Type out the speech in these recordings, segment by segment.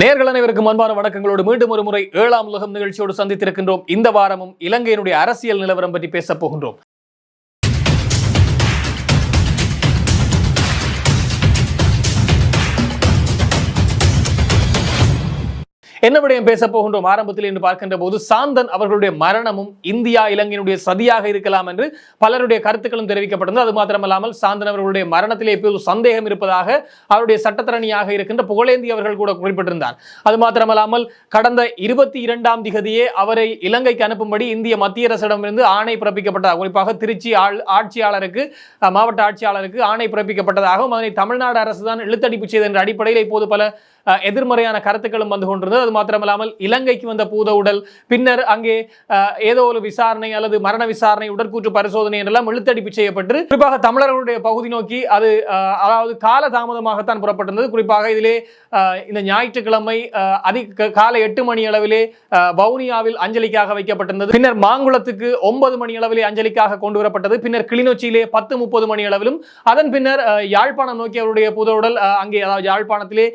நேர்கள் அனைவருக்கும் அன்பான வணக்கங்களோடு மீண்டும் ஒரு முறை ஏழாம் உலகம் நிகழ்ச்சியோடு சந்தித்திருக்கின்றோம். இந்த வாரமும் இலங்கையினுடைய அரசியல் நிலவரம் பற்றி பேசப் போகின்றோம். என்ன விடயம் பேச போகின்றோம் ஆரம்பத்தில் என்று பார்க்கின்ற போது சாந்தன் அவர்களுடைய மரணமும் இந்தியா இலங்கையினுடைய சதியாக இருக்கலாம் என்று பலருடைய கருத்துக்களும் தெரிவிக்கப்பட்டது அது மாத்திரமல்லாமல் சாந்தன் அவர்களுடைய மரணத்திலே இப்போது சந்தேகம் இருப்பதாக அவருடைய சட்டத்தரணியாக இருக்கின்ற புகழேந்தி அவர்கள் கூட குறிப்பிட்டிருந்தார். அது மாத்திரமல்லாமல் கடந்த இருபத்தி இரண்டாம் திகதியே அவரை இலங்கைக்கு அனுப்பும்படி இந்திய மத்திய அரசிடமிருந்து ஆணை பிறப்பிக்கப்பட்டதாக குறிப்பாக திருச்சி ஆள் ஆட்சியாளருக்கு மாவட்ட ஆட்சியாளருக்கு ஆணை பிறப்பிக்கப்பட்டதாகவும் அதனை தமிழ்நாடு அரசு தான் இழுத்தடிப்பு செய்த என்ற அடிப்படையில் இப்போது பல எதிர்மறையான கருத்துக்களும் வந்து கொண்டிருந்தது. அது மாத்திரமல்லாமல் இலங்கைக்கு வந்த பூத உடல் பின்னர் அங்கே ஏதோ ஒரு விசாரணை அல்லது மரண விசாரணை உடற்கூற்று பரிசோதனை என்றெல்லாம் இழுத்தடிப்பு செய்யப்பட்டு குறிப்பாக தமிழர்களுடைய பகுதி நோக்கி அது அதாவது கால தாமதமாகத்தான் புறப்பட்டிருந்தது. குறிப்பாக இதிலே இந்த ஞாயிற்றுக்கிழமை அதிக காலை எட்டு மணி அளவிலே வவுனியாவில் அஞ்சலிக்காக வைக்கப்பட்டிருந்தது. பின்னர் மாங்குளத்துக்கு ஒன்பது மணி அளவிலே அஞ்சலிக்காக கொண்டு வரப்பட்டது. பின்னர் கிளிநொச்சியிலே பத்து முப்பது மணி அளவிலும் அதன் பின்னர் யாழ்ப்பாணம் நோக்கி அவருடைய புதவுடல் உடல் அங்கே அதாவது யாழ்ப்பாணத்திலே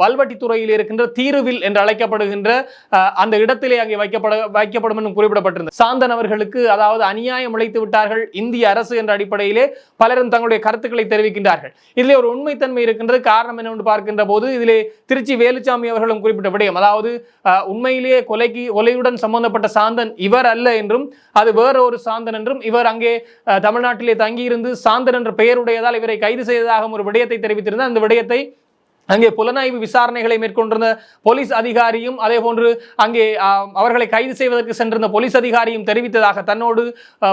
வல்வட்டித்துறையில் இருக்கின்ற தீருவில் என்று அழைக்கப்படுகின்ற அஹ், அந்த இடத்திலே அங்கே வைக்கப்பட வைக்கப்படும் என்று குறிப்பிடப்பட்டிருந்தது. சாந்தன் அவர்களுக்கு அதாவது அநியாயம் உழைத்து விட்டார்கள் இந்திய அரசு என்ற அடிப்படையிலே பலரும் தங்களுடைய கருத்துக்களை தெரிவிக்கின்றார்கள். இதிலே ஒரு உண்மைத்தன்மை இருக்கின்றது. காரணம் என்னவென்று பார்க்கின்ற போது இதிலே திருச்சி வேலுச்சாமி அவர்களும் குறிப்பிட்ட விடயம். அதாவது அஹ், உண்மையிலேயே கொலைக்கு கொலையுடன் சம்பந்தப்பட்ட சாந்தன் இவர் அல்ல என்றும் அது வேற ஒரு சாந்தன் என்றும் இவர் அங்கே தமிழ்நாட்டிலே தங்கியிருந்து சாந்தன் என்ற பெயருடையதால் இவரை கைது செய்ததாகவும் ஒரு விடயத்தை தெரிவித்திருந்தார். அந்த விடயத்தை அங்கே புலனாய்வு விசாரணைகளை மேற்கொண்டிருந்த போலீஸ் அதிகாரியும் அதே போன்று அங்கே அவர்களை கைது செய்வதற்கு சென்றிருந்த போலீஸ் அதிகாரியும் தெரிவித்ததாக தன்னோடு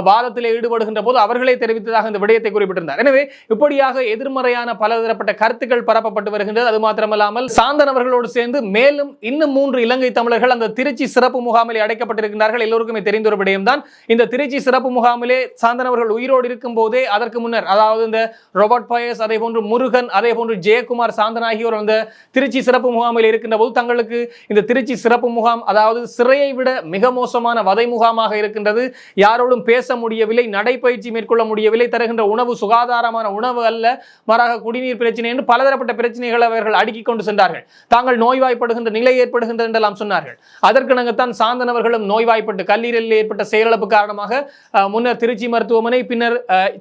வாதத்தில் ஈடுபடுகின்ற போது அவர்களே தெரிவித்ததாக இந்த விடயத்தை குறிப்பிட்டிருந்தார். எனவே இப்படியாக எதிர்மறையான பல தரப்பட்ட கருத்துக்கள் பரப்பப்பட்டு வருகின்றது. அது மாத்திரமல்லாமல் சாந்தன் அவர்களோடு சேர்ந்து மேலும் இன்னும் மூன்று இலங்கை தமிழர்கள் அந்த திருச்சி சிறப்பு முகாமில் அடைக்கப்பட்டிருக்கிறார்கள் எல்லோருக்குமே தெரிந்த ஒரு விடயம்தான். இந்த திருச்சி சிறப்பு முகாமிலே சாந்தன் அவர்கள் உயிரோடு இருக்கும் போதே அதற்கு முன்னர் அதாவது இந்த ரோபர்ட் பயஸ் அதே போன்று முருகன் அதே போன்று ஜெயக்குமார் சாந்தனாகி ஆகியோர் அந்த திருச்சி சிறப்பு முகாமில் இருக்கின்ற போது தங்களுக்கு இந்த திருச்சி சிறப்பு முகாம் அதாவது சிறையை விட மிக மோசமான வதை முகாமாக இருக்கின்றது. யாரோடும் பேச முடியவில்லை நடைப்பயிற்சி மேற்கொள்ள முடியவில்லை தருகின்ற உணவு சுகாதாரமான உணவு அல்ல. மாறாக குடிநீர் பிரச்சனை என்று பலதரப்பட்ட பிரச்சனைகளை அவர்கள் அடுக்கிக் கொண்டு சென்றார்கள். தாங்கள் நோய்வாய்ப்படுகின்ற நிலை ஏற்படுகின்றது என்றெல்லாம் சொன்னார்கள். அதற்கிணங்கத்தான் சாந்தன் அவர்களும் நோய்வாய்ப்பட்டு கல்லீரலில் ஏற்பட்ட செயலிழப்பு காரணமாக முன்னர் திருச்சி மருத்துவமனை பின்னர்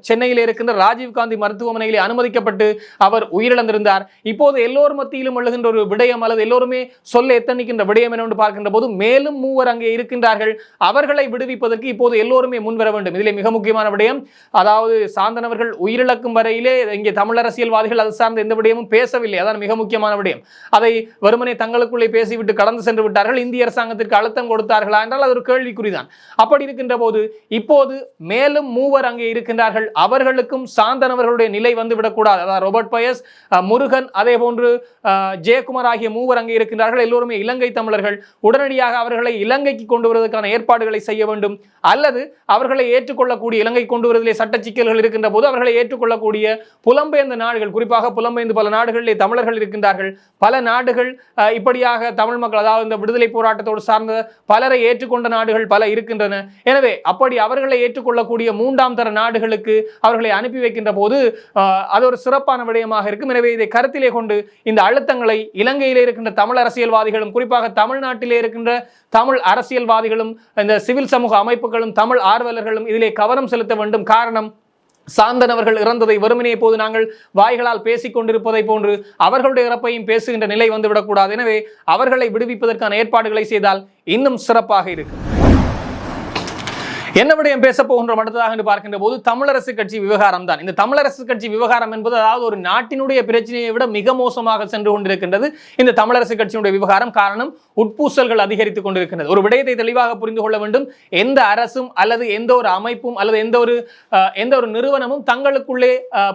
சென்னையில் இருக்கின்ற ராஜீவ்காந்தி மருத்துவமனையில் அனுமதிக்கப்பட்டு அவர் உயிரிழந்திருந்தார். இப்போது எல்லோர் மத்தியிலும் எழுகின்ற ஒரு விடயம் அல்லது எல்லோருமே சொல்ல எத்தனிக்கின்ற விடயம் என்னவென்று பார்க்கின்ற போது மேலும் மூவர் அங்கே இருக்கின்றார்கள். அவர்களை விடுவிப்பதற்கு இப்போது எல்லோருமே முன்வர வேண்டும். இதிலே மிக முக்கியமான விடயம் அதாவது சாந்தன் உயிரிழக்கும் வரையிலே இங்கே தமிழ் அரசியல்வாதிகள் அது சார்ந்த எந்த விடயமும் பேசவில்லை. அதான் மிக முக்கியமான விடயம். அதை வெறுமனே தங்களுக்குள்ளே பேசிவிட்டு கடந்து சென்று விட்டார்கள். இந்திய அரசாங்கத்திற்கு அழுத்தம் கொடுத்தார்களா என்றால் அது ஒரு கேள்விக்குறிதான். அப்படி இருக்கின்ற போது இப்போது மேலும் மூவர் அங்கே இருக்கின்றார்கள். அவர்களுக்கும் சாந்தன் நிலை வந்துவிடக்கூடாது அதாவது ரோபர்ட் பயஸ் முருகன் அதே போன்று அஹ், ஜெயக்குமார் ஆகிய மூவர் அங்கே இருக்கின்றார்கள். எல்லோருமே இலங்கை தமிழர்கள். உடனடியாக அவர்களை இலங்கைக்கு கொண்டு வருவதற்கான ஏற்பாடுகளை செய்ய வேண்டும். அல்லது அவர்களை ஏற்றுக்கொள்ளக்கூடிய இலங்கை கொண்டு வருவதிலே சட்ட சிக்கல்கள் இருக்கின்ற போது அவர்களை ஏற்றுக்கொள்ளக்கூடிய புலம்பெயர்ந்த நாடுகள் குறிப்பாக புலம்பெயர்ந்து பல நாடுகளிலே தமிழர்கள் இருக்கின்றார்கள். பல நாடுகள் இப்படியாக தமிழ் மக்கள் அதாவது இந்த விடுதலை போராட்டத்தோடு சார்ந்த பலரை ஏற்றுக்கொண்ட நாடுகள் பல இருக்கின்றன. எனவே அப்படி அவர்களை ஏற்றுக்கொள்ளக்கூடிய மூன்றாம் தர நாடுகளுக்கு அவர்களை அனுப்பி வைக்கின்ற போது அது ஒரு சிறப்பான விடயமாக இருக்கும். எனவே இதை கருத்திலே கொண்டு இந்த அழுத்தங்களை இலங்கையிலே இருக்கின்ற தமிழ் அரசியல்வாதிகளும் குறிப்பாக தமிழ்நாட்டிலே இருக்கின்ற தமிழ் அரசியல்வாதிகளும் இந்த சிவில் சமூக அமைப்புகளும் தமிழ் ஆர்வலர்களும் இதிலே கவனம் செலுத்த வேண்டும். காரணம் சாந்தன் அவர்கள் இறந்ததை வெறுமனே போது நாங்கள் வாய்களால் பேசிக் கொண்டிருப்பதை போன்று அவர்களுடைய இறப்பையும் பேசுகின்ற நிலை வந்துவிடக்கூடாது எனவே அவர்களை விடுவிப்பதற்கான ஏற்பாடுகளை செய்தால் இன்னும் சிறப்பாக இருக்கும். என்ன விடயம் பேச போகின்றோம் அடுத்ததாக என்று பார்க்கின்ற போது தமிழரசு கட்சி விவகாரம் தான் இந்த தமிழரசு கட்சி விவகாரம் என்பது அதாவது ஒரு நாட்டினுடைய பிரச்சனையை விட மிக மோசமாக சென்று கொண்டிருக்கின்றது இந்த தமிழரசு கட்சியினுடைய விவகாரம். காரணம் உட்பூசல்கள் அதிகரித்துக் கொண்டிருக்கின்றது. ஒரு விடயத்தை தெளிவாக புரிந்து கொள்ள வேண்டும். எந்த அரசும் அல்லது எந்த ஒரு அமைப்பும் அல்லது எந்த ஒரு எந்த ஒரு நிறுவனமும் தங்களுக்குள்ளே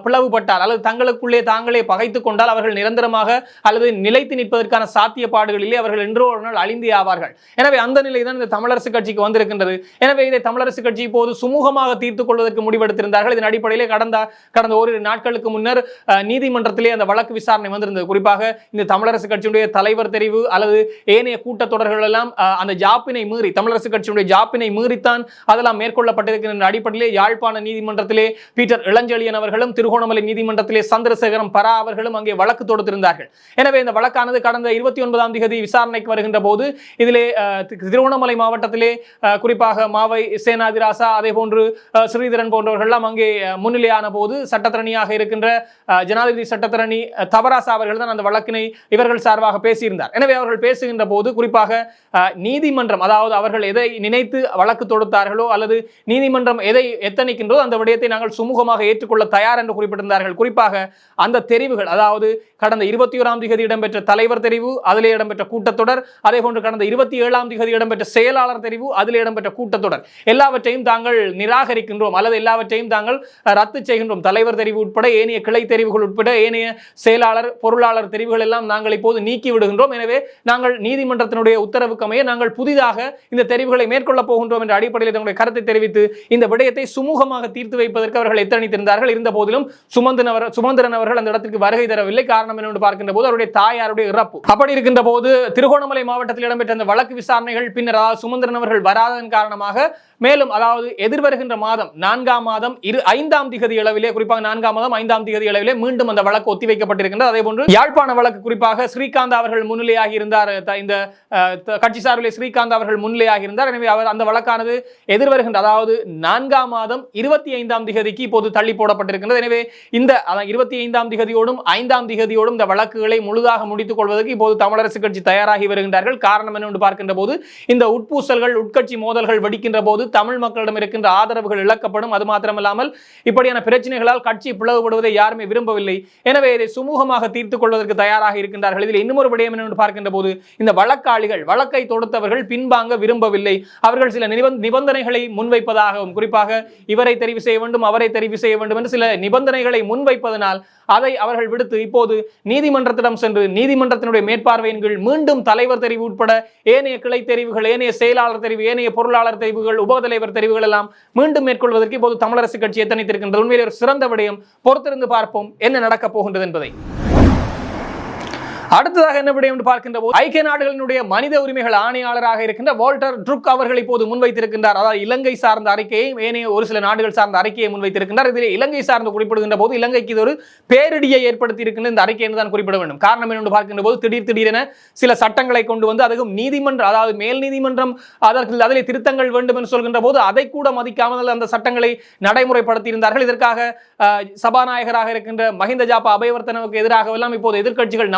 பிளவுபட்டால் அல்லது தங்களுக்குள்ளே தாங்களே பகைத்துக் கொண்டால் அவர்கள் நிரந்தரமாக அல்லது நிலைத்து நிற்பதற்கான சாத்தியப்பாடுகளிலே அவர்கள் என்றோ ஒரு நாள் அழிந்தே ஆவார்கள். எனவே அந்த நிலை தான் இந்த தமிழரசு கட்சிக்கு வந்திருக்கின்றது. எனவே இதை தமிழரசு தமிழரசு கட்சி இப்போது சுமூகமாக தீர்த்துக் கொள்வதற்கு முடிவெடுத்திருந்தார்கள். இதன் அடிப்படையிலே கடந்த கடந்த ஓரிரு நாட்களுக்கு முன்னர் நீதிமன்றத்திலே அந்த வழக்கு விசாரணை வந்திருந்தது. குறிப்பாக இந்த தமிழரசு கட்சியினுடைய தலைவர் தெரிவு அல்லது ஏனைய கூட்டத்தொடர்கள் எல்லாம் அந்த ஜாப்பினை மீறி தமிழரசு கட்சியினுடைய ஜாப்பினை மீறித்தான் அதெல்லாம் மேற்கொள்ளப்பட்டிருக்கின்ற அடிப்படையிலே யாழ்ப்பாண நீதிமன்றத்திலே பீட்டர் இளஞ்செழியன் அவர்களும் திருகோணமலை நீதிமன்றத்திலே சந்திரசேகரம் பரா அவர்களும் அங்கே வழக்கு தொடுத்திருந்தார்கள். எனவே இந்த வழக்கானது கடந்த இருபத்தி ஒன்பதாம் தேதி விசாரணைக்கு வருகின்ற போது இதிலே அஹ், திருவண்ணாமலை மாவட்டத்திலே குறிப்பாக மாவை சேனாதிராசா அதே போன்று ஸ்ரீதரன் போன்றவர்கள்லாம் அங்கே முன்னிலையான போது சட்டத்தரணியாக இருக்கின்ற ஜனாதிபதி சட்டத்தரணி தவராசா அவர்கள் தான் அந்த வழக்கினை இவர்கள் சார்பாக பேசியிருந்தார். எனவே அவர்கள் பேசுகின்ற போது குறிப்பாக நீதிமன்றம் அதாவது அவர்கள் எதை நினைத்து வழக்கு தொடுத்தார்களோ அல்லது நீதிமன்றம் எதை எத்தனைக்கின்றோ அந்த விடயத்தை நாங்கள் சுமூகமாக ஏற்றுக்கொள்ள தயார் என்று குறிப்பிட்டிருந்தார்கள். குறிப்பாக அந்த தெரிவுகள் அதாவது கடந்த இருபத்தி ஓராம் திகதி இடம்பெற்ற தலைவர் தெரிவு அதிலே இடம்பெற்ற கூட்டத்தொடர் அதே போன்று கடந்த இருபத்தி ஏழாம் திகதி இடம்பெற்ற செயலாளர் தெரிவு அதிலே இடம்பெற்ற கூட்டத்தொடர். எல்லா எல்லாவற்றையும் தாங்கள் நிராகரிக்கின்றோம் அல்லது எல்லாவற்றையும் தாங்கள் ரத்து செய்கின்றோம். தலைவர் தெரிவு உட்பட ஏனைய கிளை தெரிவுகள் உட்பட ஏனைய செயலாளர் பொருளாளர் தெரிவுகள் எல்லாம் நாங்கள் இப்போது நீக்கி விடுகின்றோம். எனவே நாங்கள் நீதிமன்றத்தினுடைய உத்தரவுக்கமைய நாங்கள் புதிதாக இந்த தெரிவுகளை மேற்கொள்ளப் போகின்றோம் என்ற அடிப்படையில் தங்களுடைய கருத்தை தெரிவித்து இந்த விடயத்தை சுமூகமாக தீர்த்து வைப்பதற்கு அவர்கள் எத்தனித்திருந்தார்கள். இருந்த போதிலும் சுமந்தன் அவர் சுமந்திரன் அவர்கள் அந்த இடத்திற்கு வருகை தரவில்லை. காரணம் என்னென்று பார்க்கின்ற போது அவருடைய தாயாருடைய இறப்பு. அப்படி இருக்கின்ற போது திருகோணமலை மாவட்டத்தில் இடம்பெற்ற அந்த வழக்கு விசாரணைகள் பின்னர் அதாவது சுமந்திரன் அவர்கள் வராததன் காரணமாக மேலும் அதாவது எதிர்வருகின்ற மாதம் நான்காம் மாதம் இரு ஐந்தாம் திகதி அளவிலே குறிப்பாக நான்காம் மாதம் ஐந்தாம் திகதி அளவிலே மீண்டும் அந்த வழக்கு ஒத்திவைக்கப்பட்டிருக்கின்றது. அதே போன்று யாழ்ப்பாண வழக்கு குறிப்பாக ஸ்ரீகாந்த் அவர்கள் முன்னிலையாகி இருந்தார். இந்த கட்சி சார்பிலே ஸ்ரீகாந்த் அவர்கள் முன்னிலையாகி இருந்தார். எனவே அவர் அந்த வழக்கானது எதிர்வருகின்ற அதாவது நான்காம் மாதம் இருபத்தி ஐந்தாம் திகதிக்கு இப்போது தள்ளி போடப்பட்டிருக்கின்றது. எனவே இந்த அதான் இருபத்தி ஐந்தாம் திகதியோடும் ஐந்தாம் திகதியோடும் இந்த வழக்குகளை முழுதாக முடித்துக் கொள்வதற்கு இப்போது தமிழரசு கட்சி தயாராகி வருகின்றார்கள். காரணம் என்று பார்க்கின்ற போது இந்த உட்பூசல்கள் உட்கட்சி மோதல்கள் வெடிக்கின்ற போது தமிழ் மக்களிடம் இருக்கின்ற ஆதரவுகள் இழக்கப்படும். அது மாத்திரமல்லாமல் இப்படியான பிரச்சனைகளால் கட்சி பிளவுபடுவதை யாருமே விரும்பவில்லை. எனவே இதை சுமூகமாக தீர்த்துக் கொள்வதற்கு தயாராக இருக்கின்றார்கள். இதில் இன்னொரு விடயம் என்று பார்க்கின்ற போது இந்த வழக்காளிகள் வழக்கை தொடுத்தவர்கள் பின்வாங்க விரும்பவில்லை. அவர்கள் சில நிபந்தனைகளை முன்வைப்பதாகவும் குறிப்பாக இவரை தெரிவு செய்ய வேண்டும் அவரை தெரிவு செய்ய வேண்டும் என்று சில நிபந்தனைகளை முன்வைப்பதனால் அதை அவர்கள் விடுத்து இப்போது நீதிமன்றத்திடம் சென்று நீதிமன்றத்தினுடைய மேற்பார்வையின் கீழ் மீண்டும் தலைவர் தெரிவு உட்பட ஏனைய கிளை தெரிவுகள் ஏனைய செயலாளர் தெரிவு ஏனைய பொருளாளர் தெரிவுகள் உப தலைவர் தெரிவுகள் எல்லாம் மீண்டும் மேற்கொள்வதற்கு இப்போது தமிழரசு கட்சி எத்தனைத்திருக்கின்றது உண்மையில் ஒரு சிறந்த விடயம். பொறுத்திருந்து பார்ப்போம். என்ன நடக்கப் போகின்றது என்பதை. அடுத்ததாக என்ன விடயம் என்று பார்க்கின்ற போது ஐக்கிய நாடுகளினுடைய மனித உரிமைகள் ஆணையாளராக இருக்கின்ற வால்டர் ட்ருக் அவர்கள் இப்போது முன்வைத்திருக்கின்றார். அதாவது இலங்கை சார்ந்த அறிக்கையை ஏனைய ஒரு சில நாடுகள் சார்ந்த அறிக்கையை முன்வைத்திருக்கின்றார். இதில் இலங்கை சார்ந்து குறிப்பிடுகின்ற போது இலங்கைக்கு இது ஒரு பேரிடியை ஏற்படுத்தி இருக்கின்ற இந்த அறிக்கை என்று தான் குறிப்பிட வேண்டும். காரணம் என்னென்று பார்க்கின்ற போது திடீர் திடீரென சில சட்டங்களை கொண்டு வந்து அதுக்கும் நீதிமன்றம் அதாவது மேல் நீதிமன்றம் அதற்கு அதிலே திருத்தங்கள் வேண்டும் என்று சொல்கின்ற போது அதை கூட மதிக்காமல் அந்த சட்டங்களை நடைமுறைப்படுத்தி இருந்தார்கள் இதற்காக சபாநாயகராக இருக்கின்ற மஹிந்த ஜாப்பா அபயவர்த்தனவுக்கு எதிராக எல்லாம் இப்போது எதிர்க்கட்சிகள்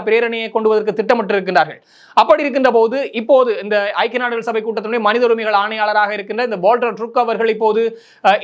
இந்தியா பிரேரணையை கொண்டுவதற்கு வருவதற்கு திட்டமிட்டிருக்கின்றார்கள். அப்படி இருக்கின்ற போது இப்போது இந்த ஐக்கிய நாடுகள் சபை கூட்டத்தினுடைய மனித உரிமைகள் ஆணையாளராக இருக்கின்ற இந்த போல்டர் ட்ருக் அவர்கள் இப்போது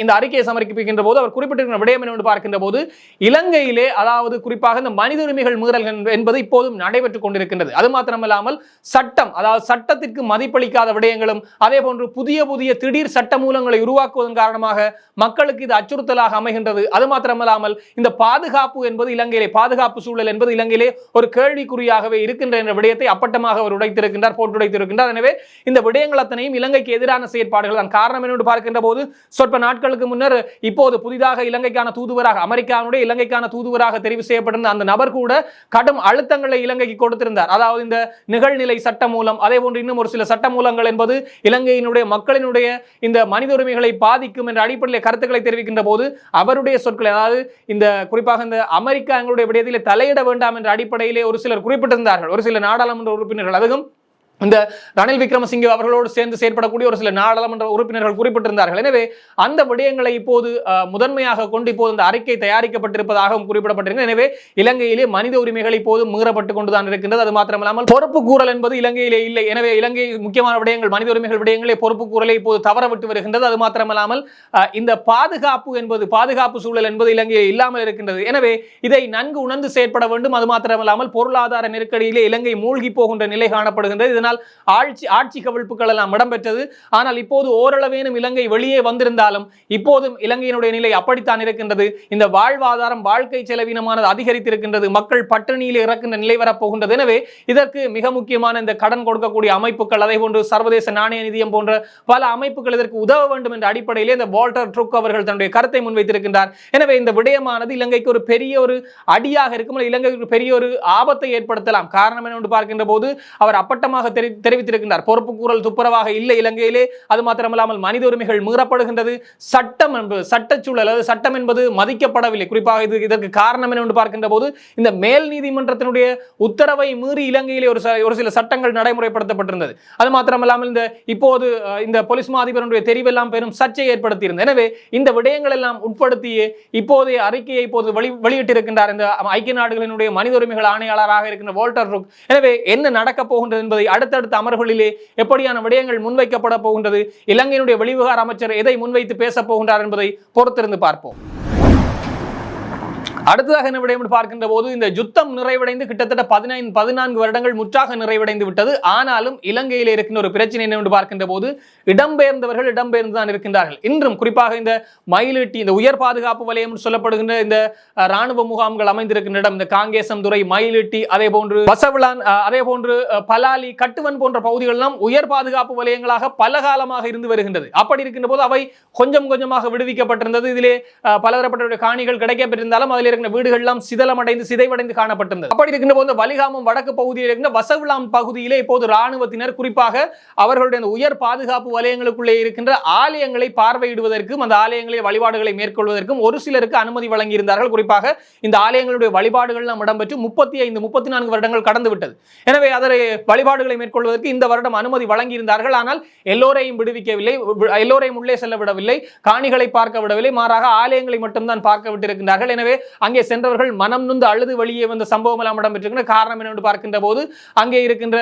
இந்த அறிக்கையை சமர்ப்பிக்கின்ற போது அவர் குறிப்பிட்டிருக்கிற விடயம் என்று பார்க்கின்ற போது இலங்கையிலே அதாவது குறிப்பாக இந்த மனித உரிமைகள் மீறல் என்பது இப்போதும் நடைபெற்றுக் கொண்டிருக்கின்றது. அது மாத்திரமல்லாமல் சட்டம் அதாவது சட்டத்திற்கு மதிப்பளிக்காத விடயங்களும் அதே போன்று புதிய புதிய திடீர் சட்ட மூலங்களை உருவாக்குவதன் காரணமாக மக்களுக்கு இது அச்சுறுத்தலாக அமைகின்றது. அது மாத்திரமல்லாமல் இந்த பாதுகாப்பு என்பது இலங்கையிலே பாதுகாப்பு சூழல் என்பது இலங்கையிலே ஒரு கேள்விக்குறியாகவே இருக்கின்ற என்ற விடயத்தை அப்பட்டமாக அவர் உடைத்திருக்கின்றார் போட்டுடைத்திருக்கின்றார் எனவே இந்த விடயங்கள் அத்தனையும் இலங்கைக்கு எதிரான செயற்பாடுகள் தான். காரணம் என்று பார்க்கின்ற போது சொற்ப நாட்களுக்கு முன்னர் இப்போது புதிதாக இலங்கைக்கான தூதுவராக அமெரிக்காவுடைய இலங்கைக்கான தூதுவராக தெரிவு செய்யப்பட்டிருந்த அந்த நபர் கூட கடும் அழுத்தங்களை இலங்கைக்கு கொடுத்திருந்தார். அதாவது இந்த நிகழ்நிலை சட்ட மூலம் அதே போன்று இன்னும் ஒரு சில சட்ட மூலங்கள் என்பது இலங்கையினுடைய மக்களினுடைய இந்த மனித உரிமைகளை பாதிக்கும் என்ற அடிப்படையில் கருத்துக்களை தெரிவிக்கின்ற போது அவருடைய சொற்களை அதாவது இந்த குறிப்பாக இந்த அமெரிக்கா எங்களுடைய விடயத்தில் தலையிட வேண்டாம் என்ற அடிப்படையிலே ஒரு சிலர் குறிப்பிட்டிருந்தார்கள். ஒரு சில நாடாளுமன்ற உறுப்பினர்கள் அதுவும் இந்த ரணில் விக்ரமசிங்கே அவர்களோடு சேர்ந்து செயற்படக்கூடிய ஒரு சில நாடாளுமன்ற உறுப்பினர்கள் குறிப்பிட்டிருந்தார்கள். எனவே அந்த விடயங்களை இப்போது முதன்மையாக கொண்டு இப்போது இந்த அறிக்கை தயாரிக்கப்பட்டிருப்பதாகவும் குறிப்பிடப்பட்டிருக்கிறது. எனவே இலங்கையிலே மனித உரிமைகள் இப்போது மீறப்பட்டு கொண்டுதான் இருக்கின்றது. அது மாத்திரமல்லாமல் பொறுப்பு கூறல் என்பது இலங்கையிலே இல்லை. எனவே இலங்கை முக்கியமான விடயங்கள் மனித உரிமைகள் விடயங்களே பொறுப்பு கூறலை இப்போது தவறவிட்டு வருகின்றது. அது மாத்திரமல்லாமல் இந்த பாதுகாப்பு என்பது பாதுகாப்பு சூழல் என்பது இலங்கையில் இல்லாமல் இருக்கின்றது. எனவே இதை நன்கு உணர்ந்து செயற்பட வேண்டும். அது மாத்திரமல்லாமல் பொருளாதார நெருக்கடியிலே இலங்கை மூழ்கி போகின்ற நிலை காணப்படுகின்றது. அதனால் ஆட்சி ஆட்சி கவிழ்ப்புகள் எல்லாம் இடம்பெற்றது. ஆனால் இப்போது ஓரளவேனும் இலங்கை வெளியே வந்திருந்தாலும் இப்போதும் இலங்கையினுடைய நிலை அப்படித்தான் இருக்கின்றது. இந்த வாழ்வாதாரம் வாழ்க்கை செலவினமானது அதிகரித்திருக்கின்றது. மக்கள் பட்டினியில் இறக்கின்ற நிலை வரப்போகின்றது. எனவே இதற்கு மிக முக்கியமான இந்த கடன் கொடுக்கக்கூடிய அமைப்புகள் அதே போன்று சர்வதேச நாணய நிதியம் போன்ற பல அமைப்புகள் இதற்கு உதவ வேண்டும் என்ற அடிப்படையிலே இந்த வால்டர் ட்ரூக் அவர்கள் தன்னுடைய கருத்தை முன்வைத்திருக்கின்றார். எனவே இந்த விடயமானது இலங்கைக்கு ஒரு பெரிய ஒரு அடியாக இருக்கும் இலங்கைக்கு பெரிய ஒரு ஆபத்தை ஏற்படுத்தலாம். காரணம் என்னவென்று பார்க்கின்ற போது அவர் அப்பட்டமாக தெரி தெரிவித்திருக்கின்றார். பொறுப்பு கூறல் துப்புரவாக இல்லை இலங்கையிலே. அது மாத்திரமல்லாமல் மனித உரிமைகள் மீறப்படுகின்றது. சட்டம் என்பது சட்டச்சூழல் அல்லது சட்டம் என்பது மதிக்கப்படவில்லை. குறிப்பாக இது இதற்கு காரணம் என்னவென்று பார்க்கின்ற போது இந்த மேல் நீதிமன்றத்தினுடைய உத்தரவை மீறி இலங்கையிலே ஒரு ஒரு சில சட்டங்கள் நடைமுறைப்படுத்தப்பட்டிருந்தது. அது மாத்திரமல்லாமல் இந்த இப்போது இந்த போலீஸ் மாதிபரனுடைய தெரிவெல்லாம் பெரும் சர்ச்சை ஏற்படுத்தியிருந்தது. எனவே இந்த விடயங்கள் எல்லாம் உட்படுத்தியே இப்போதைய அறிக்கையை இப்போது வெளி வெளியிட்டிருக்கின்றார் இந்த ஐக்கிய நாடுகளினுடைய மனித உரிமைகள் ஆணையாளராக இருக்கின்ற வோல்டர் ருக். எனவே என்ன நடக்கப் போகின்றது என்பதை அடுத்தடுத்த அமர்வுகளிலே எப்படியான விடயங்கள் முன்வைக்கப்பட போகின்றது இலங்கையினுடைய வெளிவிவகார அமைச்சர் எதை முன்வைத்து பேசப் போகின்றார் என்பதை பொறுத்திருந்து பார்ப்போம். அடுத்ததாக என்ன விடயம் பார்க்கின்ற போது இந்த யுத்தம் நிறைவடைந்து கிட்டத்தட்ட பதினைந்து பதினான்கு வருடங்கள் முற்றாக நிறைவடைந்து விட்டது. ஆனாலும் இலங்கையில் இருக்கின்ற ஒரு பிரச்சனை என்னவென்று பார்க்கின்ற போது இடம்பெயர்ந்தவர்கள் இடம்பெயர்ந்து தான் இருக்கின்றார்கள். இன்றும் குறிப்பாக இந்த மயிலிட்டி இந்த உயர் பாதுகாப்பு வலயம் சொல்லப்படுகின்ற இந்த ராணுவ முகாம்கள் அமைந்திருக்கின்ற இடம் இந்த காங்கேசம் துறை மயிலிட்டி அதே போன்று பசவிளான் அதே போன்று பலாலி கட்டுவன் போன்ற பகுதிகள் எல்லாம் உயர் பாதுகாப்பு வலயங்களாக பல காலமாக இருந்து வருகின்றது. அப்படி இருக்கின்ற போது அவை கொஞ்சம் கொஞ்சமாக விடுவிக்கப்பட்டிருந்தது. இதிலே பலதரப்பட்ட காணிகள் கிடைக்கப்பட்டிருந்தாலும் அதில் இருக்கிற வீடுகள்லாம் சிதலமடைந்து சிதைவடைந்து காணப்பட்டிருந்தது. அப்படி இருக்கின்ற போது வலிகாமம் வடக்கு பகுதியில் இருக்கின்ற வசவிளாம் பகுதியிலே இப்போது ராணுவத்தினர் குறிப்பாக அவர்களுடைய உயர் பாதுகாப்பு வலயங்களுக்குள்ளே இருக்கின்ற ஆலயங்களை பார்வையிடுவதற்கும் அந்த ஆலயங்களில் வழிபாடுகளை மேற்கொள்வதற்கும் ஒரு சிலருக்கு அனுமதி வழங்கியிருந்தார்கள். குறிப்பாக இந்த ஆலயங்களுடைய வழிபாடுகள் எல்லாம் இடம்பெற்று முப்பத்தி ஐந்து முப்பத்தி நான்கு வருடங்கள் கடந்து விட்டது. எனவே அதனை வழிபாடுகளை மேற்கொள்வதற்கு இந்த வருடம் அனுமதி வழங்கியிருந்தார்கள். ஆனால் எல்லோரையும் விடுவிக்கவில்லை எல்லோரையும் உள்ளே செல்ல விடவில்லை காணிகளை பார்க்க விடவில்லை. மாறாக ஆலயங்களை மட்டும்தான் பார்க்க விட்டிருக்கின்றார்கள். எனவே அங்கே சென்றவர்கள் மனம் நொந்து அழுது வெளியே வந்த சம்பவம் எல்லாம் இடம்பெற்றிருக்கின்ற காரணம் என்னென்று பார்க்கின்ற போது அங்கே இருக்கின்ற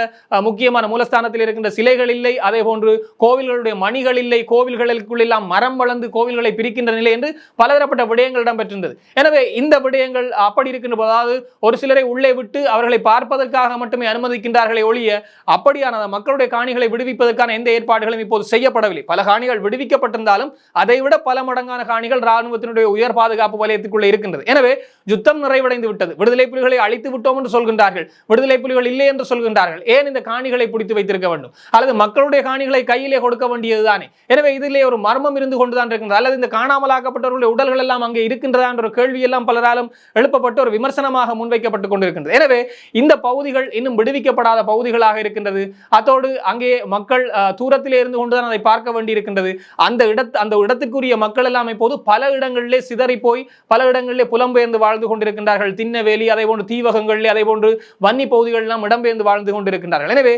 முக்கியமான மூலஸ்தானத்தில் இருக்கின்ற சிலைகள் இல்லை. அதே போன்று கோவில்களுடைய மணிகள் இல்லை. கோவில்களுக்குள்ளெல்லாம் மரம் வளர்ந்து கோவில்களை பிரிக்கின்ற நிலை என்று பலதரப்பட்ட விடயங்கள் இடம்பெற்றிருந்தது. எனவே இந்த விடயங்கள் அப்படி இருக்கின்ற அதாவது ஒரு சிலரை உள்ளே விட்டு அவர்களை பார்ப்பதற்காக மட்டுமே அனுமதிக்கின்றார்களே ஒழிய அப்படியான மக்களுடைய காணிகளை விடுவிப்பதற்கான எந்த ஏற்பாடுகளும் இப்போது செய்யப்படவில்லை. பல காணிகள் விடுவிக்கப்பட்டிருந்தாலும் அதை விட பல மடங்கான காணிகள் ராணுவத்தினுடைய உயர் பாதுகாப்பு வலயத்துக்குள்ளே இருக்கின்றது. எனவே யுத்தம் நிறைவடைந்து விட்டது. விடுதலை புலிகளை அழித்து விட்டோம் என்று சொல்கின்றார்கள். விடுதலை புலிகள் இல்லை என்று சொல்கின்றார்கள். ஏன் இந்த காணிகளை பிடித்து வைத்திருக்க வேண்டும்? அல்லது மக்களுடைய காணிகளை கையிலே கொடுக்க வேண்டியதுதானே? எனவே இதிலே ஒரு மர்மம் இருந்து கொண்டுதான் இருக்கின்றது. அல்லது இந்த காணாமலாக்கப்பட்டவர்களுடைய உடல்கள் எல்லாம் அங்கே இருக்கின்றதா என்ற ஒரு கேள்வி எல்லாம் பலராலும் எழுப்பப்பட்டு ஒரு விமர்சனமாக முன்வைக்கப்பட்டு கொண்டிருக்கின்றது. எனவே இந்த பகுதிகள் இன்னும் விடுவிக்கப்படாத பகுதிகளாக இருக்கின்றது. அதோடு அங்கே மக்கள் அஹ், தூரத்திலே இருந்து கொண்டுதான் அதை பார்க்க வேண்டியிருக்கின்றது. அந்த இடத்து அந்த இடத்திற்குரிய மக்கள் எல்லாம் இப்போது பல இடங்களிலே சிதறி போய் பல இடங்களிலே புலம்பெயர் இடம்பெயர்ந்து வாழ்ந்து கொண்டிருக்கின்றார்கள். திண்ணவேலி அதே போன்று தீவகங்கள் அதே போன்று வன்னி பகுதிகள் எல்லாம் இடம்பெயர்ந்து வாழ்ந்து கொண்டிருக்கின்றார்கள். எனவே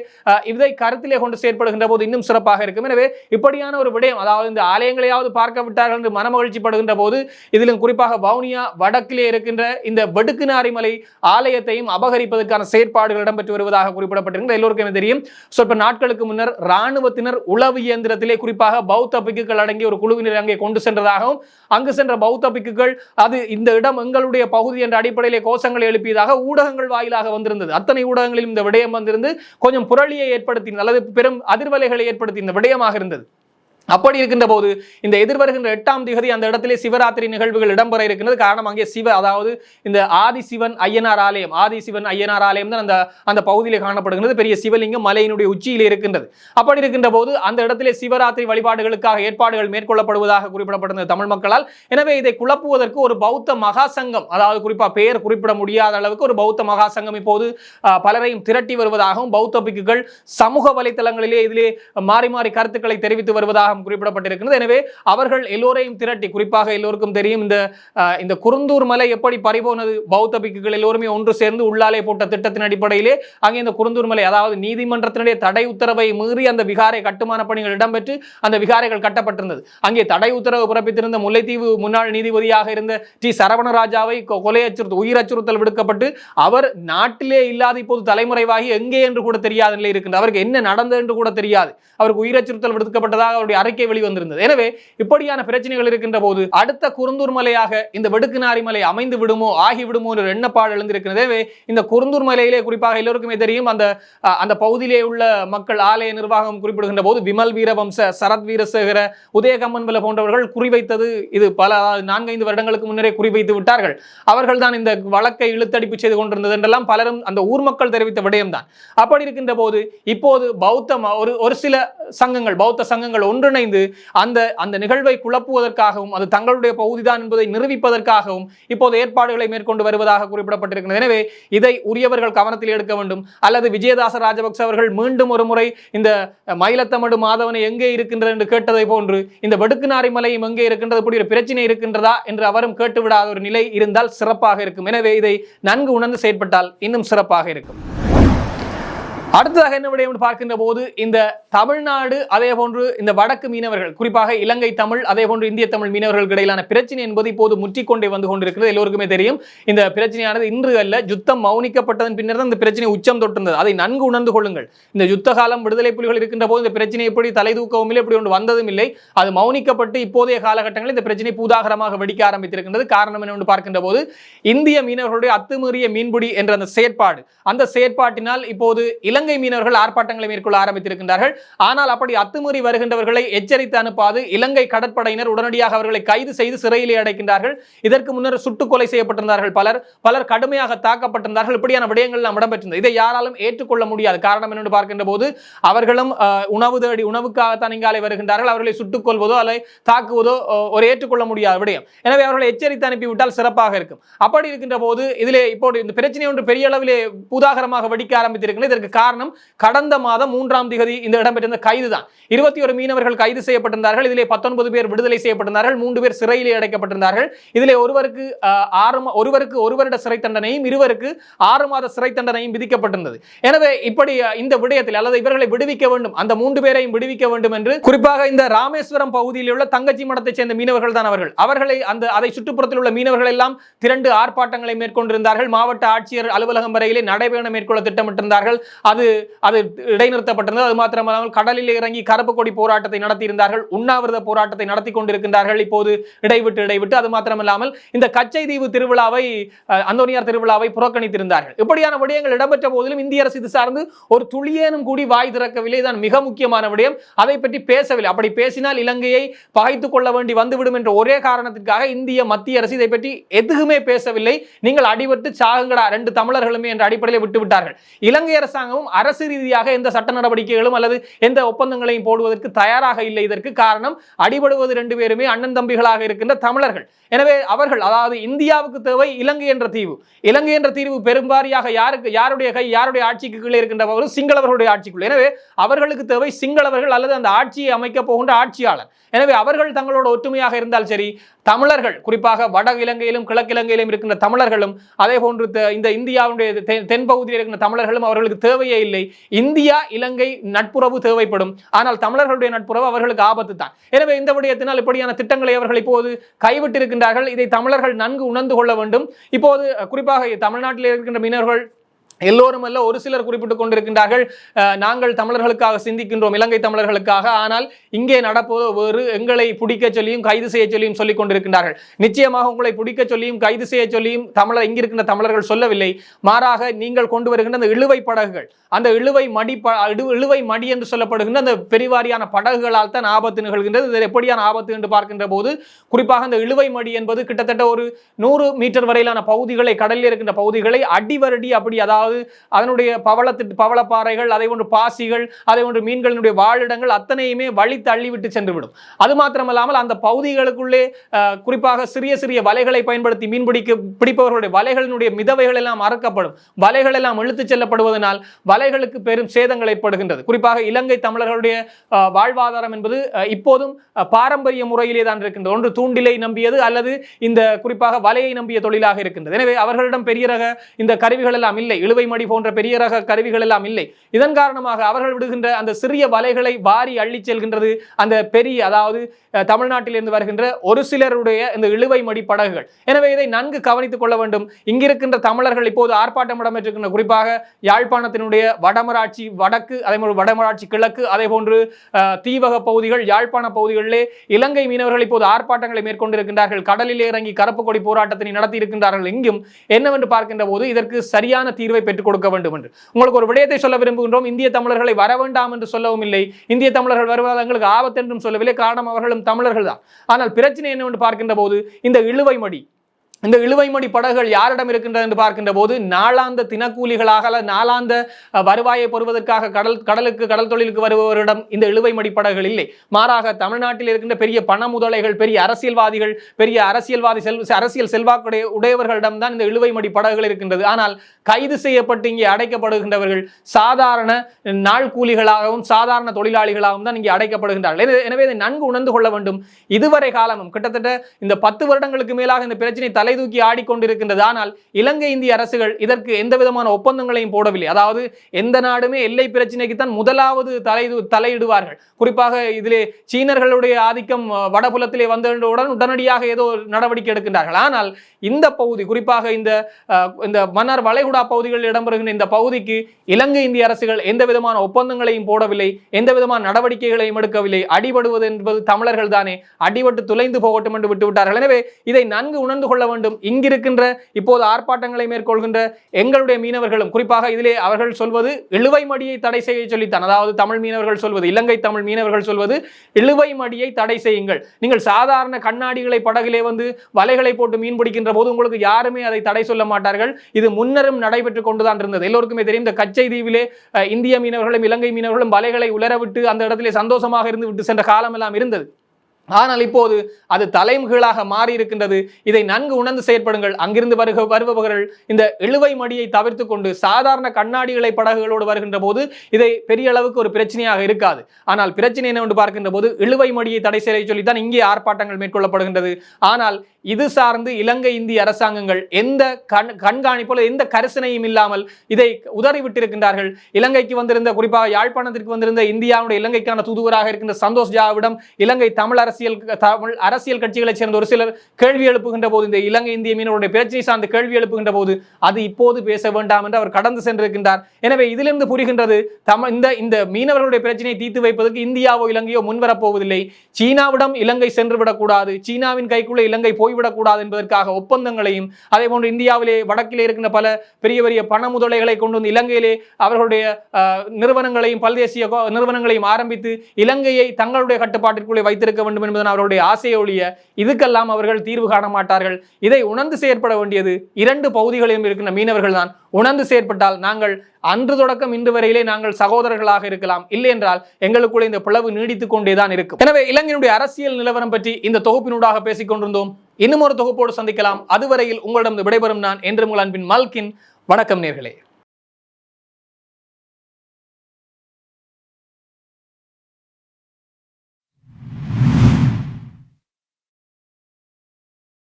இதை கருத்திலே கொண்டு செயற்படுகின்ற போது இன்னும் சிறப்பாக இருக்கும். எனவே இப்படியான ஒரு விடயம் அதாவது இந்த ஆலயங்களையாவது பார்க்க விட்டார்கள் என்று மனமகிழ்ச்சி படுகின்ற போது இதிலும் குறிப்பாக வவுனியா வடக்கிலே இருக்கின்ற இந்த வெடுக்குநாரிமலை ஆலயத்தையும் அபகரிப்பதற்கான செயற்பாடுகள் இடம்பெற்று வருவதாக குறிப்பிடப்பட்டிருக்கிறது. எல்லோருக்கும் தெரியும். சொற்ப நாட்களுக்கு முன்னர் ராணுவத்தினர் உளவு இயந்திரத்திலே குறிப்பாக பௌத்த பிக்குகள் அடங்கிய ஒரு குழுவினர் அங்கே கொண்டு சென்றதாகவும் அங்கு சென்ற பௌத்த பிக்குகள் அது இந்த இடம் எங்க எங்களுடைய பகுதி என்ற அடிப்படையிலே கோஷங்களை எழுப்பியதாக ஊடகங்கள் வாயிலாக வந்திருந்தது. அத்தனை ஊடகங்களிலும் இந்த விடயம் வந்திருந்து கொஞ்சம் புரளியை ஏற்படுத்தி அல்லது பெரும் அதிர்வலைகளை ஏற்படுத்தி இந்த விடயமாக இருந்தது. அப்படி இருக்கின்ற போது இந்த எதிர்வருகின்ற எட்டாம் திகதி அந்த இடத்திலே சிவராத்திரி நிகழ்வுகள் இடம்பெற இருக்கின்றது. காரணம் அங்கே சிவ அதாவது இந்த ஆதி சிவன் ஐயனார் ஆலயம் ஆதி சிவன் ஐயனார் ஆலயம் தான் அந்த அந்த பகுதியில் காணப்படுகிறது பெரிய சிவலிங்கம் மலையினுடைய உச்சியில் இருக்கின்றது. அப்படி இருக்கின்ற போது அந்த இடத்திலே சிவராத்திரி வழிபாடுகளுக்காக ஏற்பாடுகள் மேற்கொள்ளப்படுவதாக குறிப்பிடப்படுகிறது தமிழ் மக்களால். எனவே இதை குழப்புவதற்கு ஒரு பௌத்த மகா சங்கம் அதாவது குறிப்பாக பெயர் குறிப்பிட முடியாத அளவுக்கு ஒரு பௌத்த மகா சங்கம் இப்போது பலரையும் திரட்டி வருவதாகவும் பௌத்த பிக்குகள் சமூக வலைத்தளங்களிலே இதிலே மாறி மாறி கருத்துக்களை தெரிவித்து வருவதாக குறிப்பிடப்பட்டிருக்கிறது எனவே அவர்கள் எல்லோரையும் திரட்டி குறிப்பாக எல்லோருக்கும் தெரியும் இந்த இந்த குருந்தூர் மலை எப்படி பறிபோனது? பௌத்த பிக்குகள் எல்லோருமே ஒன்று சேர்ந்து உள்ளாலே போட்ட திட்டத்தின் அடிப்படையிலே அங்கே இந்த குருந்தூர் மலை அதாவது நீதிமன்றத்தினுடைய தடை உத்தரவை மீறி அந்த விகாரை கட்டுமான பணிகள் இடம்பெற்று அந்த விகாரைகள் கட்டப்பட்டிருந்தது. அங்கே தடை உத்தரவு பிறப்பித்திருந்த முல்லைத்தீவு முன்னாள் நீதிபதியாக இருந்த டி. சரவணராஜாவை கொலை அச்சுறுத்தல் உயிர் அச்சுறுத்தல் விடுக்கப்பட்டு அவர் நாட்டிலே இல்லாத இப்போது தலைமுறைவாகி எங்கே என்று கூட தெரியாத நிலை இருக்கின்றது. அவருக்கு என்ன நடந்தது என்று கூட தெரியாது. அவருக்கு உயிர் அச்சுறுத்தல் விடுக்கப்பட்டதாக அவருடைய அறிக்கை வெளிவந்திருந்தது எனவே இப்படியான பிரச்சனைகள் இருக்கின்ற போது அடுத்த குருந்தூர் மலையாக இந்த வெடுக்குநாரி மலை அமைந்து விடுமோ ஆகிவிடுமோ என்ற எண்ணப்பாடு எழுந்திருக்கிறது. எனவே இந்த குருந்தூர் மலையிலே குறிப்பாக எல்லோருக்குமே தெரியும் அந்த அந்த பகுதியிலே உள்ள மக்கள் ஆலய நிர்வாகம் குறிப்பிடுகின்ற போது விமல் வீரவம்ச சரத் வீரசேகர உதயகம்மன்வல போன்றவர்கள் குறிவைத்தது இது பல நான்கைந்து வருடங்களுக்கு முன்னரே குறிவைத்து விட்டார்கள். அவர்கள் தான் இந்த வழக்கை இழுத்தடிப்பு செய்து கொண்டிருந்தது என்றெல்லாம் பலரும் அந்த ஊர் மக்கள் தெரிவித்த விடயம்தான். அப்படி இருக்கின்ற போது இப்போது பௌத்த ஒரு ஒரு சில சங்கங்கள் பௌத்த சங்கங்கள் ஒன்றிணைந்து அந்த அந்த நிகழ்வை குழப்புவதற்காகவும் அது தங்களுடைய பகுதிதான் என்பதை நிரூபிப்பதற்காகவும் இப்போது ஏற்பாடுகளை மேற்கொண்டு வருவதாக குறிப்பிடப்பட்டிருக்கிறது. எனவே இதை உரியவர்கள் கவனத்தில் எடுக்க வேண்டும். அல்லது விஜயதாச ராஜபக்ச அவர்கள் மீண்டும் ஒரு முறை இந்த மயிலத்தமடு மாதவனை எங்கே இருக்கின்றது என்று கேட்டதை போன்று இந்த வெடுக்குநாரி மலையும் எங்கே இருக்கின்றது இப்படி ஒரு பிரச்சனை இருக்கின்றதா என்று அவரும் கேட்டுவிடாத ஒரு நிலை இருந்தால் சிறப்பாக இருக்கும். எனவே இதை நன்கு உணர்ந்து செயற்பட்டால் இன்னும் சிறப்பாக இருக்கும். அடுத்ததாக என்ன விடயம் பார்க்கின்ற போது இந்த தமிழ்நாடு அதே போன்று இந்த வடக்கு மீனவர்கள் குறிப்பாக இலங்கை தமிழ் அதே போன்று இந்திய தமிழ் மீனவர்களுக்கு இடையிலான பிரச்சனை என்பது இப்போது முற்றிக்கொண்டே வந்து கொண்டிருக்கிறது. எல்லோருக்குமே தெரியும் இந்த பிரச்சனையானது இன்று அல்ல யுத்தம் மௌனிக்கப்பட்டதன் பின்னர் தான் இந்த பிரச்சனை உச்சம் தொட்டிருந்தது. அதை நன்கு உணர்ந்து கொள்ளுங்கள். இந்த யுத்த காலம் விடுதலை புலிகள் இருக்கின்ற போது இந்த பிரச்சனை எப்படி தலை தூக்கவும் இல்லை இப்படி ஒன்று வந்ததும் இல்லை. அது மௌனிக்கப்பட்டு இப்போதைய காலகட்டங்களில் இந்த பிரச்சனை பூதாகரமாக வெடிக்க ஆரம்பித்திருக்கின்றது. காரணம் என்னவென்று பார்க்கின்ற போது இந்திய மீனவர்களுடைய அத்துமீறிய மீன்பிடி என்ற அந்த செயற்பாடு அந்த செயற்பாட்டினால் இப்போது இலங்கை இலங்கை மீனவர்கள் ஆர்ப்பாட்டங்களை மேற்கொள்ள ஆரம்பித்திருக்கின்றார்கள். ஆனால் அப்படி அத்துமீறி வருகின்றவர்களை எச்சரித்து அனுப்பாது இலங்கை கடற்படையினர் உடனடியாக அவர்களை கைது செய்து சிறையிலே அடைக்கின்றார்கள். இதற்கு முன்னர் சுட்டுக் கொலை செய்யப்பட்டிருந்தார்கள் பலர். பலர் கடுமையாக தாக்கப்பட்டிருந்தார்கள். இப்படியான விடயங்கள் நாம் இடம்பெற்றிருந்தது. இதை யாராலும் ஏற்றுக்கொள்ள முடியாது. காரணம் என்னென்று பார்க்கின்ற போது அவர்களும் உணவு தேடி உணவுக்காகத்தான் இங்காலே வருகின்றார்கள். அவர்களை சுட்டுக் கொள்வதோ அல்லது தாக்குவதோ ஒரு ஏற்றுக்கொள்ள முடியாத விடயம். எனவே அவர்களை எச்சரித்து அனுப்பிவிட்டால் சிறப்பாக இருக்கும். அப்படி இருக்கின்ற போது இதிலே இப்போ இந்த பிரச்சனை ஒன்று பெரிய அளவிலே பூதாகரமாக வெடிக்க ஆரம்பித்திருக்கிறது இதற்கு காரணம் கடந்த மாதம் மூன்றாம் திகதி இந்த இடம்பெற்றிருந்த கைது தான் இருபத்தி ஒரு மீனவர்கள் கைது செய்யப்பட்டிருந்தார்கள். இதிலே பத்தொன்பது பேர் விடுதலை செய்யப்பட்டிருந்தார்கள். மூன்று பேர் சிறையிலே அடைக்கப்பட்டிருந்தார்கள். இதிலே ஒருவருக்கு ஆறு ஒருவருக்கு ஒரு வருட சிறை தண்டனையும் இருவருக்கு ஆறு மாத சிறை தண்டனையும் விதிக்கப்பட்டிருந்தது. எனவே இப்படி இந்த விடயத்தில் அல்லது இவர்களை விடுவிக்க வேண்டும் அந்த மூன்று பேரையும் விடுவிக்க வேண்டும் என்று குறிப்பாக இந்த ராமேஸ்வரம் பகுதியில் உள்ள தங்கச்சி மடத்தைச் சேர்ந்த மீனவர்கள் தான் அவர்கள். அவர்களை அந்த அதை சுற்றுப்புறத்தில் உள்ள மீனவர்கள் எல்லாம் திரண்டு ஆர்ப்பாட்டங்களை மேற்கொண்டிருந்தார்கள். மாவட்ட ஆட்சியர் அலுவலகம் வரையிலே நடைபயணம் மேற்கொள்ள திட்டமிட்டிருந்தார்கள். அது அது இடைநிறுத்தப்பட்டிருந்தது. அது மாத்திரமல்லாமல் கடலில் இறங்கி கருப்பு கொடி போராட்டத்தை நடத்தியிருந்தார்கள். உண்ணாவிரத போராட்டத்தை நடத்தி கொண்டிருக்கின்றார்கள். இப்போது இடைவிட்டு இடைவிட்டு. அது மாத்திரமல்லாமல் இந்த கச்சை தீவு திருவிழாவை அந்தோனியார் திருவிழாவை புறக்கணித்திருந்தார்கள். இப்படியான விடயங்கள் இடம்பெற்ற போதிலும் இந்திய அரசு இது சார்ந்து ஒரு துளியேனும் கூடி வாய் திறக்கவில்லை. தான் மிக முக்கியமான விடயம். அதை பற்றி பேசவில்லை. அப்படி பேசினால் இலங்கையை பகைத்துக் கொள்ள வேண்டி வந்துவிடும் என்ற ஒரே காரணத்திற்காக இந்திய மத்திய அரசு இதை பற்றி எதுவுமே பேசவில்லை. நீங்கள் அடிபட்டு சாகுங்கடா. ரெண்டு தமிழர்களுமே என்ற அடிப்படையில் விட்டுவிட்டார்கள். இலங்கை அரசாங்கமும் அரசு ரீதியாக எந்த சட்ட நடவடிக்கைகளும் அல்லது எந்த ஒப்பந்தங்களையும் போடுவதற்கு தயாராக இல்லை. இதற்கு காரணம் அடிபடுவது ரெண்டு பேருமே அண்ணன் தம்பிகளாக இருக்கின்ற தமிழர்கள். எனவே அவர்கள் அதாவது இந்தியாவுக்கு தேவை இலங்கை என்ற தீவு. இலங்கை என்ற தீர்வு பெரும்பாரியாக யாருக்கு யாருடைய கை யாருடைய ஆட்சிக்கு கீழே இருக்கின்றவர்கள் சிங்களவர்களுடைய ஆட்சிக்குள். எனவே அவர்களுக்கு தேவை சிங்களவர்கள் அல்லது அந்த ஆட்சியை அமைக்க போகின்ற ஆட்சியாளர். எனவே அவர்கள் தங்களோட ஒற்றுமையாக இருந்தால் சரி தமிழர்கள் குறிப்பாக வட இலங்கையிலும் கிழக்கிலங்கையிலும் இருக்கின்ற தமிழர்களும் அதே போன்று இந்த இந்தியாவுடைய தென் தென்பகுதியில் இருக்கின்ற தமிழர்களும் அவர்களுக்கு தேவையை இல்லை. இந்தியா இலங்கை நட்புறவு தேவைப்படும். ஆனால் தமிழர்களுடைய நட்புறவு அவர்களுக்கு ஆபத்து தான் எனவே இந்த விடயத்தினால் இப்படியான திட்டங்களை அவர்கள் இப்போது கைவிட்டிருக்கின்றார்கள். இதை தமிழர்கள் நன்கு உணர்ந்து கொள்ள வேண்டும். இப்போது குறிப்பாக தமிழ்நாட்டில் இருக்கின்ற மீனவர்கள் எல்லோரும் அல்ல ஒரு சிலர் குறிப்பிட்டுக் கொண்டிருக்கின்றார்கள். நாங்கள் தமிழர்களுக்காக சிந்திக்கின்றோம் இலங்கை தமிழர்களுக்காக. ஆனால் இங்கே நடப்பதோ வேறு எங்களை பிடிக்க சொல்லியும் கைது செய்ய சொல்லியும் சொல்லிக் கொண்டிருக்கின்றார்கள். நிச்சயமாக உங்களை பிடிக்க சொல்லியும் கைது செய்ய சொல்லியும் தமிழர் இங்கிருக்கின்ற தமிழர்கள் சொல்லவில்லை. மாறாக நீங்கள் கொண்டு வருகின்ற அந்த இழுவை படகுகள் அந்த இழுவை மடி ப- இழுவை மடி என்று சொல்லப்படுகின்ற அந்த பெரிவாரியான படகுகளால் தான் ஆபத்து நிகழ்கின்றது. இது எப்படியான ஆபத்து என்று பார்க்கின்ற போது குறிப்பாக அந்த இழுவை மடி என்பது கிட்டத்தட்ட ஒரு நூறு மீட்டர் வரையிலான பகுதிகளை கடலில் இருக்கின்ற பகுதிகளை அடிவரடி அப்படி அதாவது அதனுடைய பவளத்து பவளப்பாறைகள் அதை ஒன்று பாசிகள் அதை ஒன்று மீன்களினுடைய வாழிடங்கள் அத்தனையுமே வழி தள்ளிவிட்டு சென்றுவிடும். அது மாத்திரமல்லாமல் அந்த பகுதிகளுக்குள்ளே குறிப்பாக சிறிய சிறிய வலைகளை பயன்படுத்தி மீன் பிடிக்க பிடிப்பவர்களுடைய வலைகளினுடைய மிதவைகள் எல்லாம் அறுக்கப்படும். வலைகள் எல்லாம் இழுத்துச் செல்லப்படுவதனால் வலை வலைகளுக்கு பெரும் சேதங்கள் ஏற்படுகின்றது குறிப்பாக இலங்கை தமிழர்களுடைய வாழ்வாதாரம் என்பது இப்போதும் பாரம்பரிய முறையிலே தான் இருக்கின்றது. ஒன்று தூண்டிலை நம்பியது அல்லது இந்த குறிப்பாக வலையை நம்பிய தொழிலாக இருக்கின்றது. எனவே அவர்களிடம் பெரிய ரக இந்த கருவிகள் எல்லாம் இல்லை. இழுவை மடி போன்ற பெரிய ரக கருவிகள் எல்லாம் இல்லை. இதன் காரணமாக அவர்கள் விடுகின்ற அந்த சிறிய வலைகளை வாரி அள்ளி செல்கின்றது. அந்த பெரிய அதாவது தமிழ்நாட்டிலிருந்து வருகின்ற ஒரு சிலருடைய இந்த இழுவை மடி படகுகள். எனவே இதை நன்கு கவனித்துக் கொள்ள வேண்டும். இங்கிருக்கின்ற தமிழர்கள் இப்போது ஆர்ப்பாட்டம் இடம்பெற்றிருக்கின்ற குறிப்பாக யாழ்ப்பாணத்தினுடைய வடமராட்சி வடக்கு அதே மாதிரி வடமராட்சி கிழக்கு அதே போன்று தீவக பகுதிகள் யாழ்ப்பாண பகுதிகளிலே இலங்கை மீனவர்கள் இப்போது ஆர்ப்பாட்டங்களை மேற்கொண்டிருக்கின்றார்கள். கடலில் இறங்கி கருப்பு கொடி போராட்டத்தினை நடத்தி இருக்கின்றார்கள் எங்கும். என்னவென்று பார்க்கின்ற போது இதற்கு சரியான தீர்வை பெற்றுக் கொடுக்க வேண்டும் என்று உங்களுக்கு ஒரு விடயத்தை சொல்ல விரும்புகின்றோம். இந்திய தமிழர்களை வர வேண்டாம் என்று சொல்லவும் இல்லை. இந்திய தமிழர்கள் வருவது எங்களுக்கு ஆபத்து என்றும் சொல்லவில்லை. காரணம் அவர்களும் தமிழர்கள் தான். ஆனால் பிரச்சனை என்னவென்று பார்க்கின்ற போது இந்த இழுவை மடி இந்த இழுவைமடி படகுகள் யாரிடம் இருக்கின்றது என்று பார்க்கின்ற போது நாளாந்த தினக்கூலிகளாக நாளாந்த வருவாயை பெறுவதற்காக கடல் கடலுக்கு கடல் தொழிலுக்கு வருபவரிடம் இந்த இழுவைமடி படகுகள் இல்லை. மாறாக தமிழ்நாட்டில் இருக்கின்ற பெரிய பண முதலைகள் பெரிய அரசியல்வாதிகள் பெரிய அரசியல்வாதி செல் அரசியல் செல்வாக்குடைய உடையவர்களிடம் தான் இந்த இழுவைமடி படகுகள் இருக்கின்றது. ஆனால் கைது செய்யப்பட்டு இங்கே அடைக்கப்படுகின்றவர்கள் சாதாரண நாள் கூலிகளாகவும் சாதாரண தொழிலாளிகளாகவும் தான் இங்கே அடைக்கப்படுகின்றார்கள். எனவே- எனவே இதை நன்கு உணர்ந்து கொள்ள வேண்டும். இதுவரை காலமும் கிட்டத்தட்ட இந்த பத்து வருடங்களுக்கு மேலாக இந்த பிரச்சனை தலை தலைதூக்கி ஆடிக்கொண்டிருக்கின்றது. ஆனால் இலங்கை இந்திய அரசுகள் இதற்கு எந்த விதமான ஒப்பந்தங்களையும் போடவில்லை. அதாவது எந்த நாடுமே எல்லை பிரச்சனைக்கு தான் முதலாவது தலை தலையிடுவார்கள். குறிப்பாக இதிலே சீனர்களுடைய ஆதிக்கம் வடபுலத்திலே வந்தவுடன் உடனடியாக ஏதோ நடவடிக்கை எடுக்கின்றார்கள். ஆனால் இந்த பகுதி குறிப்பாக இந்த இந்த மன்னார் வளைகுடா பகுதிகளில் இடம்பெறுகின்ற இந்த பகுதிக்கு இலங்கை இந்திய அரசுகள் எந்த விதமான ஒப்பந்தங்களையும் போடவில்லை எந்த விதமான நடவடிக்கைகளையும் எடுக்கவில்லை. அடிபடுவது என்பது தமிழர்கள் தானே அடிபட்டு துளைந்து போகட்டும் என்று விட்டுவிட்டார்கள். எனவே இதை நன்கு உணர்ந்து கொள்ள வேண்டும். இங்கிருக்கின்ற இப்போது ஆர்ப்பாட்டங்களை மேற்கொள்கின்ற எங்களுடைய மீனவர்களும் குறிப்பாக இதிலே அவர்கள் சொல்வது இழுவை மடியை தடை செய்ய சொல்லித்தான். அதாவது தமிழ் மீனவர்கள் சொல்வது இலங்கை தமிழ் மீனவர்கள் சொல்வது இழுவை மடியை தடை செய்யுங்கள். நீங்கள் சாதாரண கண்ணாடிகளை படகிலே வந்து வலைகளை போட்டு மீன் பிடிக்கின்ற போது உங்களுக்கு யாருமே அதை தடை சொல்ல மாட்டார்கள். இது முன்னரும் நடைபெற்றுக் கொண்டுதான் இருந்தது. எல்லோருக்குமே தெரியும் இந்த கச்சை தீவிலே இந்திய மீனவர்களும் இலங்கை மீனவர்களும் வலைகளை உலரவிட்டு அந்த இடத்திலே சந்தோஷமாக இருந்து விட்டு சென்ற காலமெல்லாம் இருந்தது. ஆனால் இப்போது அது தலைமுகளாக மாறி இருக்கின்றது இதை நன்கு உணர்ந்து செயற்படுங்கள். அங்கிருந்து வருக வருபவர்கள் இந்த இழுவை மடியை தவிர்த்து கொண்டு சாதாரண கண்ணாடிகளை படகுகளோடு வருகின்ற போது இதை பெரிய அளவுக்கு ஒரு பிரச்சனையாக இருக்காது. ஆனால் பிரச்சனை என்னவென்று பார்க்கின்ற போது இழுவை மடியை தடை செய்ய சொல்லித்தான் இங்கே ஆர்ப்பாட்டங்கள் மேற்கொள்ளப்படுகின்றது. ஆனால் இது சார்ந்து இலங்கை இந்திய அரசாங்கங்கள் எந்த கண் கண்காணிப்போ எந்த கரிசனையும் இல்லாமல் இதை உதறிவிட்டிருக்கின்றார்கள். இலங்கைக்கு வந்திருந்த குறிப்பாக யாழ்ப்பாணத்திற்கு வந்திருந்த இந்தியாவுடைய இலங்கைக்கான தூதுவராக இருக்கின்ற சந்தோஷ் ஜாவிடம் இலங்கை தமிழ் அரசியல் தமிழ் அரசியல் கட்சிகளைச் சேர்ந்த ஒரு சிலர் கேள்வி எழுப்புகின்ற போது இந்த இலங்கை இந்திய மீனவருடைய பிரச்சனை சார்ந்து கேள்வி எழுப்புகின்ற போது அது இப்போது பேச வேண்டாம் என்று அவர் கடந்து சென்றிருக்கின்றார். எனவே இதிலிருந்து புரிகின்றது தம இந்த இந்த மீனவர்களுடைய பிரச்சனையை தீர்த்து வைப்பதற்கு இந்தியாவோ இலங்கையோ முன்வரப்போவதில்லை சீனாவிடம் இலங்கை சென்றுவிடக்கூடாது சீனாவின் கைக்குள்ளே இலங்கை போய் போய்விடக்கூடாது என்பதற்காக ஒப்பந்தங்களையும் அதே போன்று இந்தியாவிலே வடக்கிலே இருக்கின்ற பல பெரிய பெரிய பண முதலைகளை கொண்டு வந்து இலங்கையிலே அவர்களுடைய நிறுவனங்களையும் பல்தேசிய நிறுவனங்களையும் ஆரம்பித்து இலங்கையை தங்களுடைய கட்டுப்பாட்டிற்குள்ளே வைத்திருக்க வேண்டும் என்பதன் அவர்களுடைய ஆசையை ஒழிய இதுக்கெல்லாம் அவர்கள் தீர்வு காண மாட்டார்கள். இதை உணர்ந்து செயற்பட வேண்டியது இரண்டு பகுதிகளிலும் இருக்கின்ற மீனவர்கள் தான் உணர்ந்து செயற்பட்டால் நாங்கள் அன்று தொடக்கம் இன்று வரையிலே நாங்கள் சகோதரர்களாக இருக்கலாம். இல்லை என்றால் எங்களுக்குள்ளே இந்த பிளவு நீடித்துக் கொண்டேதான் இருக்கும். எனவே இலங்கையினுடைய அரசியல் நிலவரம் பற்றி இந்த தொகுப்பினூடாக பேசிக் கொண்டிருந்தோம். இன்னும் ஒரு தொகுப்போடு சந்திக்கலாம். அதுவரையில் உங்களிடம் விடைபெறும் நான் என்று உங்கள் அன்பின் மல்கின். வணக்கம் நேர்களே.